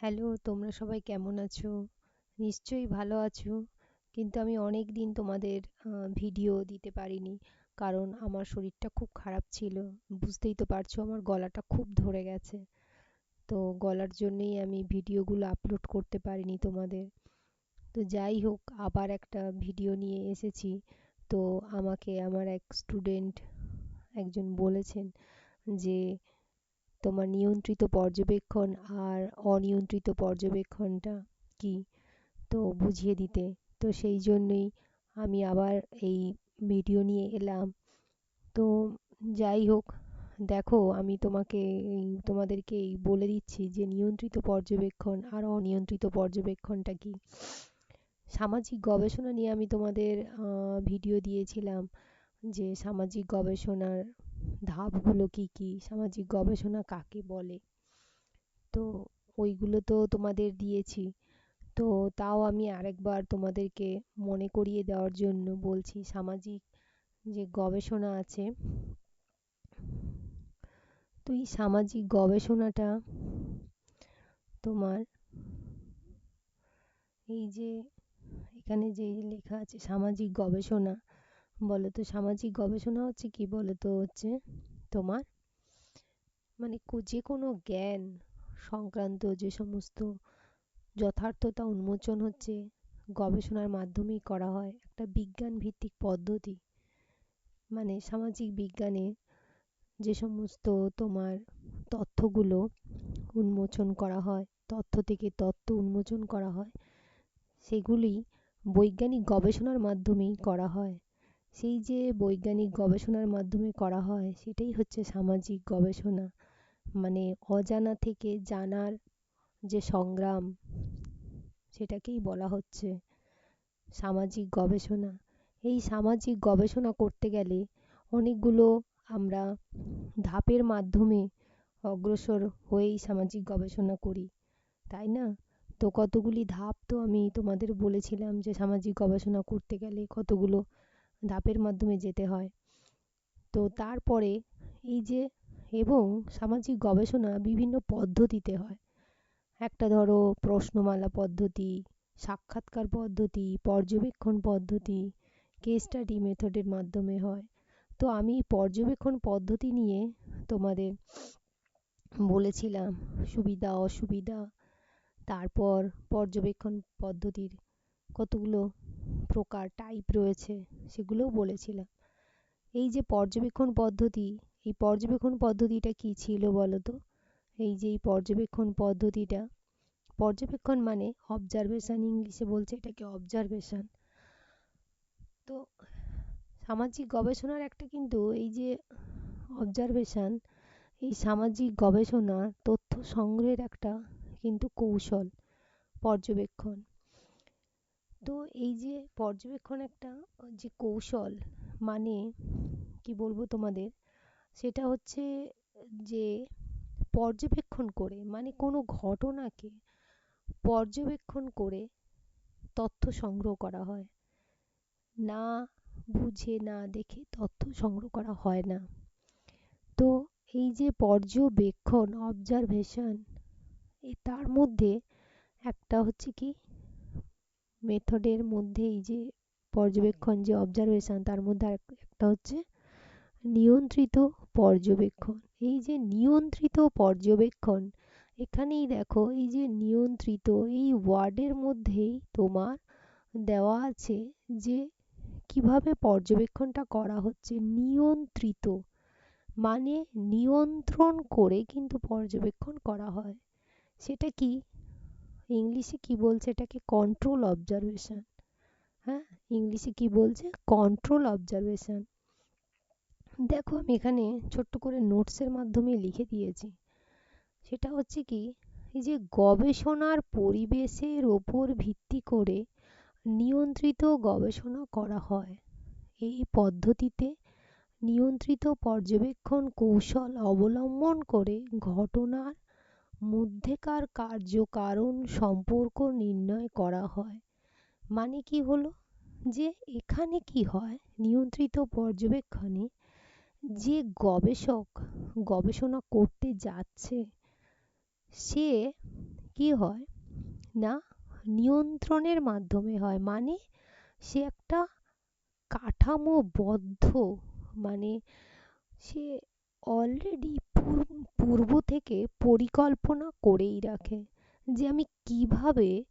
Hello তোমরা সবাই কেমন আছো? নিশ্চয়ই ভালো আছো। কিন্তু আমি অনেক দিন তোমাদের ভিডিও দিতে পারিনি। কারণ আমার শরীরটা খুব খারাপ ছিল। বুঝতেই তো পারছ, আমার গলাটা খুব ধরে গেছে। তো গলার জন্যেই আমি ভিডিওগুলো আপলোড করতে পারিনি তোমাদের। তো যাই হোক, আবার একটা ভিডিও নিয়ে এসেছি। তো আমাকে আমার এক স্টুডেন্ট একজন বলেছেন যে তোমার নিয়ন্ত্রিত পর্যবেক্ষণ আর অনিয়ন্ত্রিত পর্যবেক্ষণটা কি? তো বুঝিয়ে দিতে। তো সেই জন্যই আমি আবার এই ভিডিও নিয়ে এলাম। তো যাই হোক, দেখো আমি তোমাকে এই, তোমাদেরকে এই বলে দিচ্ছি যে নিয়ন্ত্রিত পর্যবেক্ষণ আর অনিয়ন্ত্রিত পর্যবেক্ষণটা কি? সামাজিক গবেষণা নিয়ে আমি তোমাদের ভিডিও দিয়েছিলাম যে সামাজিক গবেষণার ধাপগুলো কি কি? সামাজিক গবেষণা কাকে বলে? তো ওইগুলো তো তোমাদের দিয়েছি। তো তাও আমি আরেকবার তোমাদেরকে মনে করিয়ে দেওয়ার জন্য বলছি, সামাজিক যে গবেষণা আছে, তো এই সামাজিক গবেষণাটা তোমার এই যে এখানে যে লেখা আছে, সামাজিক গবেষণা বলো তো, সামাজিক গবেষণা হচ্ছে কি বলো তো হচ্ছে তোমার? মানে যে কোনো জ্ঞান সংক্রান্ত যে সমস্ত যথার্থতা উন্মোচন হচ্ছে, গবেষণার মাধ্যমেই করা হয়, একটা বিজ্ঞান ভিত্তিক পদ্ধতি। মানে সামাজিক বিজ্ঞানে যে সমস্ত তোমার তথ্যগুলো উন্মোচন করা হয়, তথ্য থেকে তথ্য উন্মোচন করা হয়, সেগুলি বৈজ্ঞানিক গবেষণার মাধ্যমেই করা হয়। সেই যে বৈজ্ঞানিক গবেষণার মাধ্যমে করা হয়, সেটাই হচ্ছে সামাজিক গবেষণা। মানে অজানা থেকে জানার যে সংগ্রাম, সেটাকেই বলা হচ্ছে সামাজিক গবেষণা। এই সামাজিক গবেষণা করতে গেলে অনেকগুলো আমরা ধাপের মাধ্যমে অগ্রসর হয়েই সামাজিক গবেষণা করি, তাই না? তো কতগুলি ধাপ তো আমি তোমাদের বলেছিলাম যে সামাজিক গবেষণা করতে গেলে কতগুলো ধাপের মাধ্যমে যেতে হয়। তো তারপরে এই যে এবং সামাজিক গবেষণা বিভিন্ন পদ্ধতিতে হয়। একটা ধরো প্রশ্নমালা পদ্ধতি, সাক্ষাৎকার পদ্ধতি, পর্যবেক্ষণ পদ্ধতি কেস স্টাডি মেথডের মাধ্যমে হয়। তো আমি পর্যবেক্ষণ পদ্ধতি নিয়ে তোমাদের বলেছিলাম, সুবিধা, অসুবিধা, তারপর পর্যবেক্ষণ পদ্ধতির কতগুলো প্রকার টাইপ রয়েছে, সেগুলোও বলেছিলাম এই যে পর্যবেক্ষণ পদ্ধতি, এই পর্যবেক্ষণ পদ্ধতিটা কি ছিল বলো তো? এই যে এই পর্যবেক্ষণ পদ্ধতিটা, পর্যবেক্ষণ মানে অবজারভেশন ইংলিশে বলছে এটাকে অবজারভেশন তো সামাজিক গবেষণার একটা কিন্তু এই যে অবজারভেশন এই সামাজিক গবেষণা, তথ্য সংগ্রহের একটা কিন্তু কৌশল, পর্যবেক্ষণ। তো এই যে পর্যবেক্ষণ একটা, যে কৌশল মানে কি বলব তোমাদের? সেটা হচ্ছে যে পর্যবেক্ষণ করে মানে কোনো ঘটনাকে পর্যবেক্ষণ করে তথ্য সংগ্রহ করা হয়। না বুঝে, না দেখে তথ্য সংগ্রহ করা হয় না। তো এই যে পর্যবেক্ষণ অবজারভেশন তার মধ্যে একটা হচ্ছে কি মেথডের মধ্যে এই যে পর্যবেক্ষণ যে অবজারভেশন তার মধ্যে একটা হচ্ছে নিয়ন্ত্রিত পর্যবেক্ষণ। এই যে নিয়ন্ত্রিত পর্যবেক্ষণ এখানেই দেখো এই যে নিয়ন্ত্রিত এই ওয়ার্ডের মধ্যেই তোমার দেওয়া আছে যে কীভাবে পর্যবেক্ষণটা করা হচ্ছে। নিয়ন্ত্রিত মানে নিয়ন্ত্রণ করে কিন্তু পর্যবেক্ষণ করা হয়। সেটা কি? ইংলিশে কি বলছে? এটাকে কন্ট্রোল অবজারভেশন হ্যাঁ? ইংলিশে কি বলছে? কন্ট্রোল অবজারভেশন দেখো, আমি এখানে ছোট্ট করে নোটসের মাধ্যমে লিখে দিয়েছি। সেটা হচ্ছে কি, এই যে গবেষণার পরিবেশের ওপর ভিত্তি করে নিয়ন্ত্রিত গবেষণা করা হয়। এই পদ্ধতিতে নিয়ন্ত্রিত পর্যবেক্ষণ কৌশল অবলম্বন করে ঘটনার মধ্যেকার কার্যকারণ সম্পর্ক নির্ণয় করা হয়। মানে কি হলো? যে এখানে কি হয়, নিয়ন্ত্রিত পর্যবেক্ষণে যে গবেষক গবেষণা করতে যাচ্ছে, সে কি হয়? না, নিয়ন্ত্রণের মাধ্যমে হয়। মানে সে একটা কাঠামোবদ্ধ মানে সে অলরেডি পূর্ব থেকে পরিকল্পনা করেই রাখে যে আমি কীভাবে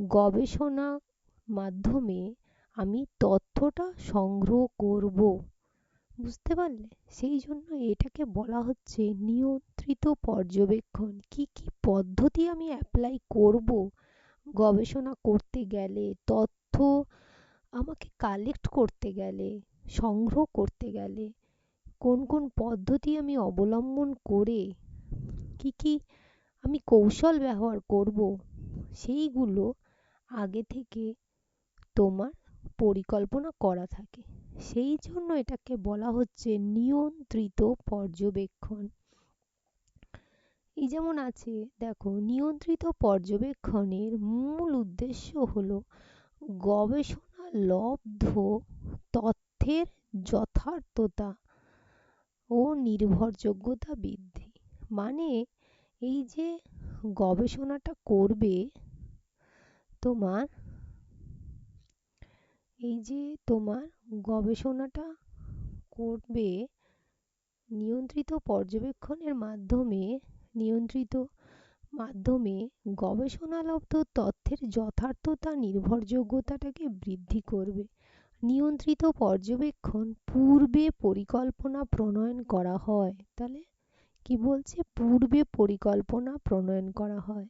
গবেষণা মাধ্যমে আমি তথ্যটা সংগ্রহ করব। বুঝতে পারলে? সেই জন্য এটাকে বলা হচ্ছে নিয়ন্ত্রিত পর্যবেক্ষণ। কি কি পদ্ধতি আমি অ্যাপ্লাই করব গবেষণা করতে গেলে? তথ্য আমাকে কালেক্ট করতে গেলে? সংগ্রহ করতে গেলে? কোন কোন পদ্ধতি আমি অবলম্বন করে কি কি আমি কৌশল ব্যবহার করব, সেইগুলো আগে থেকে তোমার পরিকল্পনা করা থাকে। সেই জন্য এটাকে বলা হচ্ছে নিয়ন্ত্রিত পর্যবেক্ষণ। এই যেমন আছে, দেখো, নিয়ন্ত্রিত পর্যবেক্ষণের মূল উদ্দেশ্য হলো গবেষণা লব্ধ তথ্যের যথার্থতা ও নির্ভরযোগ্যতা বৃদ্ধি। মানে এই যে গবেষণাটা করবে তোমার, এই যে তোমার গবেষণাটা করবে নিয়ন্ত্রিত পর্যবেক্ষণের মাধ্যমে, নিয়ন্ত্রিত মাধ্যমে গবেষণালব্ধ তথ্যের যথার্থতা, নির্ভরযোগ্যতাটাকে বৃদ্ধি করবে। নিয়ন্ত্রিত পর্যবেক্ষণ পূর্বে পরিকল্পনা প্রণয়ন করা হয়। তাহলে কি বলছে? পূর্বে পরিকল্পনা প্রণয়ন করা হয়।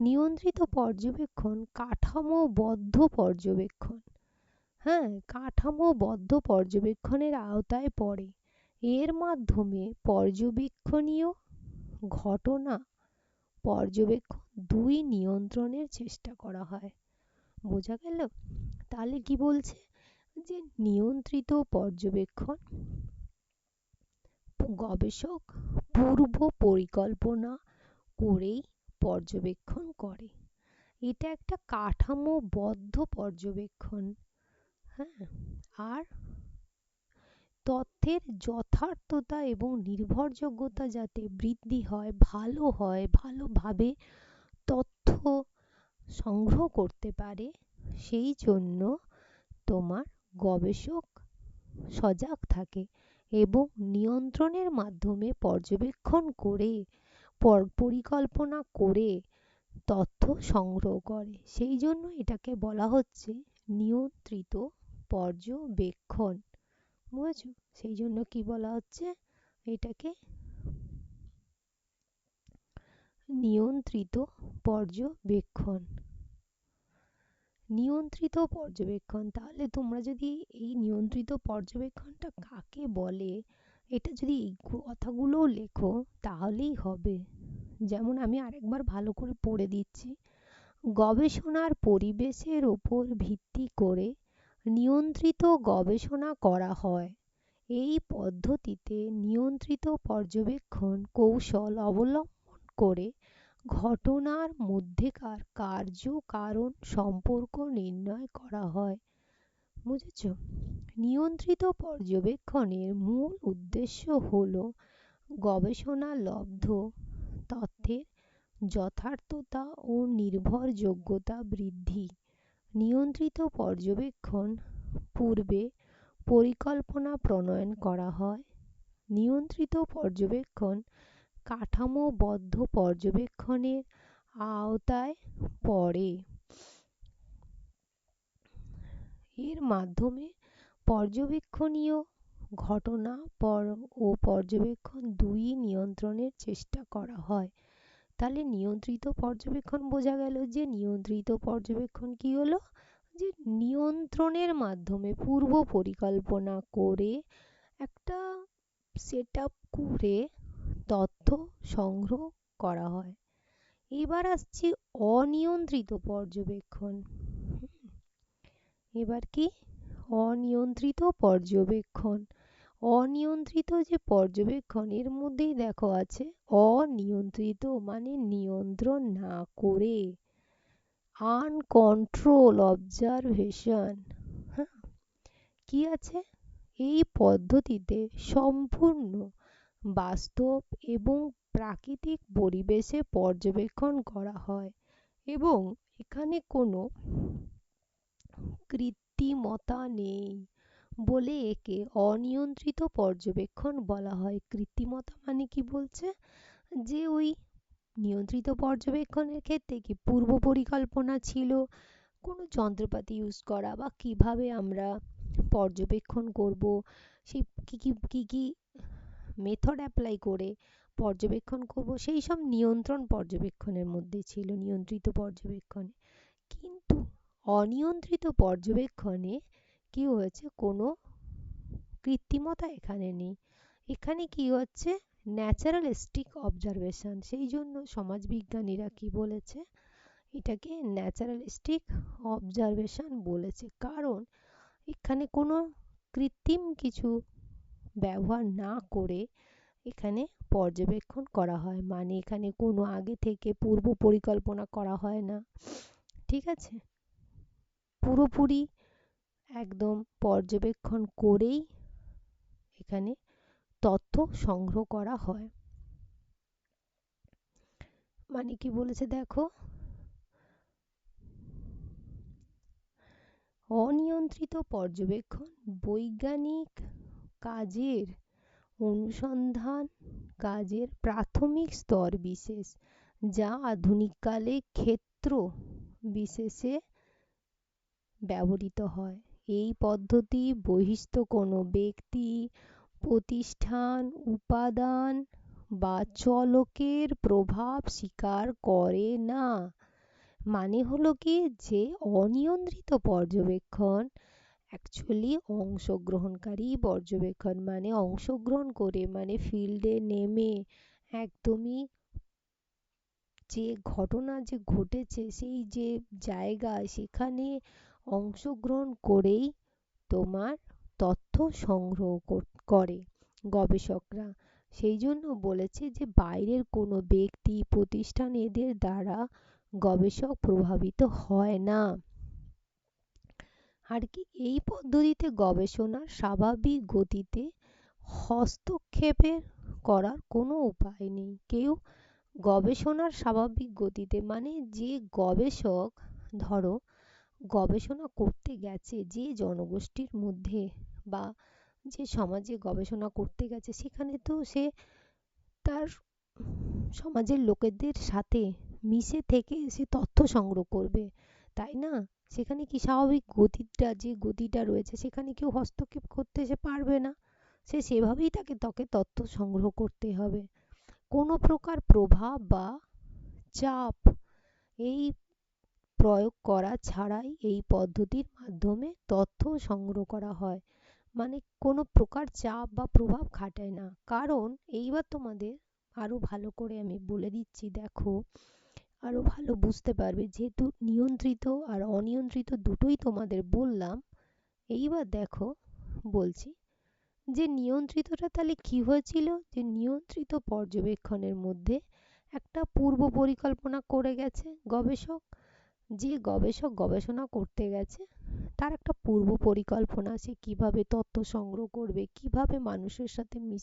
নিয়ন্ত্রিত পর্যবেক্ষণ, কাঠামোবদ্ধ পর্যবেক্ষণ। হ্যাঁ কাঠামোবদ্ধ পর্যবেক্ষণের আওতায় পড়ে। এর মাধ্যমে পর্যবেক্ষণীয় ঘটনা, পর্যবেক্ষণ দুই নিয়ন্ত্রণের চেষ্টা করা হয়। বোঝা গেল? তাহলে কি বলছে? যে নিয়ন্ত্রিত পর্যবেক্ষণ, গবেষক পূর্ব পরিকল্পনা করেই পর্যবেক্ষণ করে। এটা একটা কাঠামোবদ্ধ পর্যবেক্ষণ হ্যাঁ? আর তথ্যের যথার্থতা এবং নির্ভরযোগ্যতা যাতে বৃদ্ধি হয়, ভালো হয়, ভালোভাবে তথ্য সংগ্রহ করতে পারে, সেই জন্য তোমার গবেষক সজাগ থাকে এবং নিয়ন্ত্রণের মাধ্যমে পর্যবেক্ষণ করে পরিকল্পনা করে তথ্য সংগ্রহ করে। সেই জন্য এটাকে বলা হচ্ছে নিয়ন্ত্রিত পর্যবেক্ষণ। বুঝেছ? সেই জন্য কি বলা হচ্ছে? এটাকে নিয়ন্ত্রিত পর্যবেক্ষণ। নিয়ন্ত্রিত পর্যবেক্ষণ, তাহলে তোমরা যদি এই নিয়ন্ত্রিত পর্যবেক্ষণটা কাকে বলে, এটা যদি এই কথাগুলো লেখো, তাহলেই হবে। যেমন আমি আরেকবার ভালো করে পড়ে দিচ্ছি। গবেষণার পরিবেশের ওপর ভিত্তি করে নিয়ন্ত্রিত গবেষণা করা হয়। এই পদ্ধতিতে নিয়ন্ত্রিত পর্যবেক্ষণ কৌশল অবলম্বন করে ঘটনার মধ্যেকার কার্য, কারণ, সম্পর্ক নির্ণয় করা হয়। বুঝেছ? নিয়ন্ত্রিত পর্যবেক্ষণের মূল উদ্দেশ্য হল গবেষণালব্ধ তথ্যের যথার্থতা ও নির্ভরযোগ্যতা বৃদ্ধি। নিয়ন্ত্রিত পর্যবেক্ষণ পূর্বে পরিকল্পনা প্রণয়ন করা হয়। নিয়ন্ত্রিত পর্যবেক্ষণ কাঠামোবদ্ধ পর্যবেক্ষণের আওতায় পড়ে। এর মাধ্যমে পর্যবেক্ষণীয় ঘটনা পর ও পর্যবেক্ষণ দুই নিয়ন্ত্রণের চেষ্টা করা হয়। তাহলে নিয়ন্ত্রিত পর্যবেক্ষণ বোঝা গেল যে নিয়ন্ত্রিত পর্যবেক্ষণ কি হলো? যে নিয়ন্ত্রণের মাধ্যমে পূর্ব পরিকল্পনা করে একটা সেট আপ করে তথ্য সংগ্রহ করা হয়। এবার আসছি অনিয়ন্ত্রিত পর্যবেক্ষণ। এবার কি? অনিয়ন্ত্রিত পর্যবেক্ষণ। অনিয়ন্ত্রিত যে পর্যবেক্ষণ, এর মধ্যেই দেখো আছে অনিয়ন্ত্রিত মানে নিয়ন্ত্রণ না করে। Uncontrol observation. হ্যাঁ কি আছে? এই পদ্ধতিতে সম্পূর্ণ বাস্তব এবং প্রাকৃতিক পরিবেশে পর্যবেক্ষণ করা হয় এবং এখানে কোনো কৃত্রিমতা নেই বলে একে অনিয়ন্ত্রিত পর্যবেক্ষণ বলা হয়। কৃত্রিমতা মানে কি বলছে? যে ওই নিয়ন্ত্রিত পর্যবেক্ষণের ক্ষেত্রে কি পূর্ব পরিকল্পনা ছিল? কোনো যন্ত্রপাতি ইউজ করা বা কীভাবে আমরা পর্যবেক্ষণ করব? সেই কী কী কী কী মেথড অ্যাপ্লাই করে পর্যবেক্ষণ করব, সেই সব নিয়ন্ত্রণ পর্যবেক্ষণের মধ্যে ছিল, নিয়ন্ত্রিত পর্যবেক্ষণে। কিন্তু অনিয়ন্ত্রিত পর্যবেক্ষণে কি হয়েছে? কোনো কৃত্রিমতা এখানে নেই। এখানে কি হচ্ছে? ন্যাচারালিস্টিক অবজারভেশন, সেই জন্য সমাজবিজ্ঞানীরা কি বলেছে? এটাকে ন্যাচারালিস্টিক অবজারভেশন বলেছে। কারণ এখানে কোনো কৃত্রিম কিছু ব্যবহার না করে এখানে পর্যবেক্ষণ করা হয়। মানে এখানে কোনো আগে থেকে পূর্ব পরিকল্পনা করা হয় না। ঠিক আছে? পুরোপুরি একদম পর্যবেক্ষণ করেই এখানে তথ্য সংগ্রহ করা হয়। মানে কি বলেছে দেখো? অনিয়ন্ত্রিত পর্যবেক্ষণ, বৈজ্ঞানিক কাজের অনুসন্ধান, কাজের প্রাথমিক স্তর বিশেষ, যা আধুনিককালে ক্ষেত্র বিশেষে ব্যবহৃত হয়। এই পদ্ধতি বহিস্থ কোনো ব্যক্তি, প্রতিষ্ঠান, উপাদান বা চলকের প্রভাব স্বীকার করে না। মানে হলো কি? যে অনিয়ন্ত্রিত পর্যবেক্ষণ অ্যাকচুয়ালি অংশগ্রহণকারী পর্যবেক্ষণ মানে অংশগ্রহণ করে মানে ফিল্ডে নেমে একদমই যে ঘটনা যে ঘটেছে, সেই যে জায়গা, সেখানে অংশগ্রহণ করেই তোমার তথ্য সংগ্রহ করে গবেষকরা। সেই জন্য বলেছে যে বাইরের কোনো ব্যক্তি, প্রতিষ্ঠান এদের দ্বারা গবেষক প্রভাবিত হয় না। আর কি এই পদ্ধতিতে গবেষণার স্বাভাবিক গতিতে হস্তক্ষেপের করার কোনো উপায় নেই। কেউ গবেষণার স্বাভাবিক গতিতে মানে যে গবেষক, ধরো, গবেষণা করতে গেছে যে জনগোষ্ঠীর মধ্যে বা যে সমাজে গবেষণা করতে গেছে, সেখানে তো সে তার সমাজের লোকেদের সাথে মিশে থেকে সে তথ্য সংগ্রহ করবে, তাই না? সেখানে কি স্বাভাবিক গতিটা, যে গতিটা রয়েছে, সেখানে কেউ হস্তক্ষেপ করতে সে পারবে না? সে সেভাবেই তাকে তকে তথ্য সংগ্রহ করতে হবে। কোনো প্রকার প্রভাব বা চাপ এই প্রয়োগ করা ছাড়াই এই পদ্ধতির মাধ্যমে তথ্য সংগ্রহ করা হয়। মানে কোনো প্রকার চাপ বা প্রভাব খাটায় না। কারণ এইবার তোমাদের আরও ভালো করে আমি বলে দিচ্ছি। দেখো আরও ভালো বুঝতে পারবে। যেহেতু নিয়ন্ত্রিত আর অনিয়ন্ত্রিত দুটোই তোমাদের বললাম, এইবার দেখো বলছি যে নিয়ন্ত্রিতটা তাহলে কি হয়েছিল? যে নিয়ন্ত্রিত পর্যবেক্ষণের মধ্যে একটা পূর্ব পরিকল্পনা করে গেছে গবেষক। যে গবেষক গবেষণা করতে গেছে, তার একটা পূর্ব পরিকল্পনা সে কীভাবে তথ্য সংগ্রহ করবে, কীভাবে মানুষের সাথে মিশ,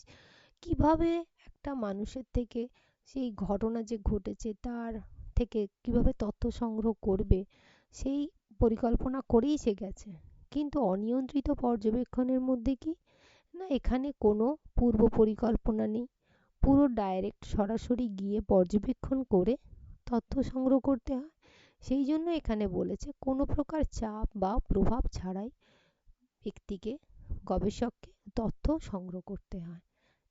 কীভাবে একটা মানুষের থেকে সেই ঘটনা যে ঘটেছে তার থেকে কীভাবে তথ্য সংগ্রহ করবে, সেই পরিকল্পনা করেই সে গেছে। কিন্তু অনিয়ন্ত্রিত পর্যবেক্ষণের মধ্যে কি? না, এখানে কোনো পূর্ব পরিকল্পনা নেই। পুরো ডাইরেক্ট সরাসরি গিয়ে পর্যবেক্ষণ করে তথ্য সংগ্রহ করতে হয়। সেই জন্য এখানে বলেছে, কোনো প্রকার চাপ বা প্রভাব ছাড়াই ব্যক্তিকে, গবেষককে তথ্য সংগ্রহ করতে হয়।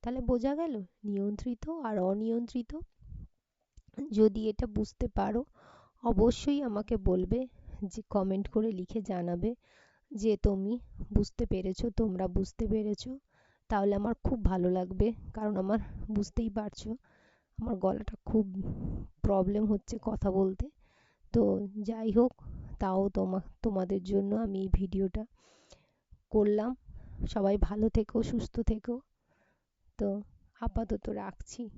তাহলে বোঝা গেল, নিয়ন্ত্রিত আর অনিয়ন্ত্রিত যদি এটা বুঝতে পারো, অবশ্যই আমাকে বলবে, যে কমেন্ট করে লিখে জানাবে, যে তুমি বুঝতে পেরেছ, তোমরা বুঝতে পেরেছ, তাহলে আমার খুব ভালো লাগবে। কারণ আমার বুঝতেই পারছ, আমার গলাটা খুব প্রবলেম হচ্ছে কথা বলতে। তো যাই হোক, তাও তোমা, তোমাদের জন্য আমি এই ভিডিওটা করলাম। সবাই ভালো থেকো, সুস্থ থেকো। তো আপাতত রাখছি।